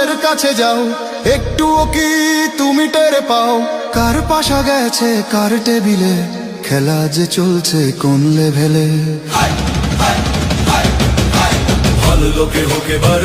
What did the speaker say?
মানুষের কাছে যাও। একটু কি তুমি টের পাও? কার পাশা গেছে, কার টেবিলে? খেলা যে চলছে কোন লেভেলে? ভালো লোকে হোকে বার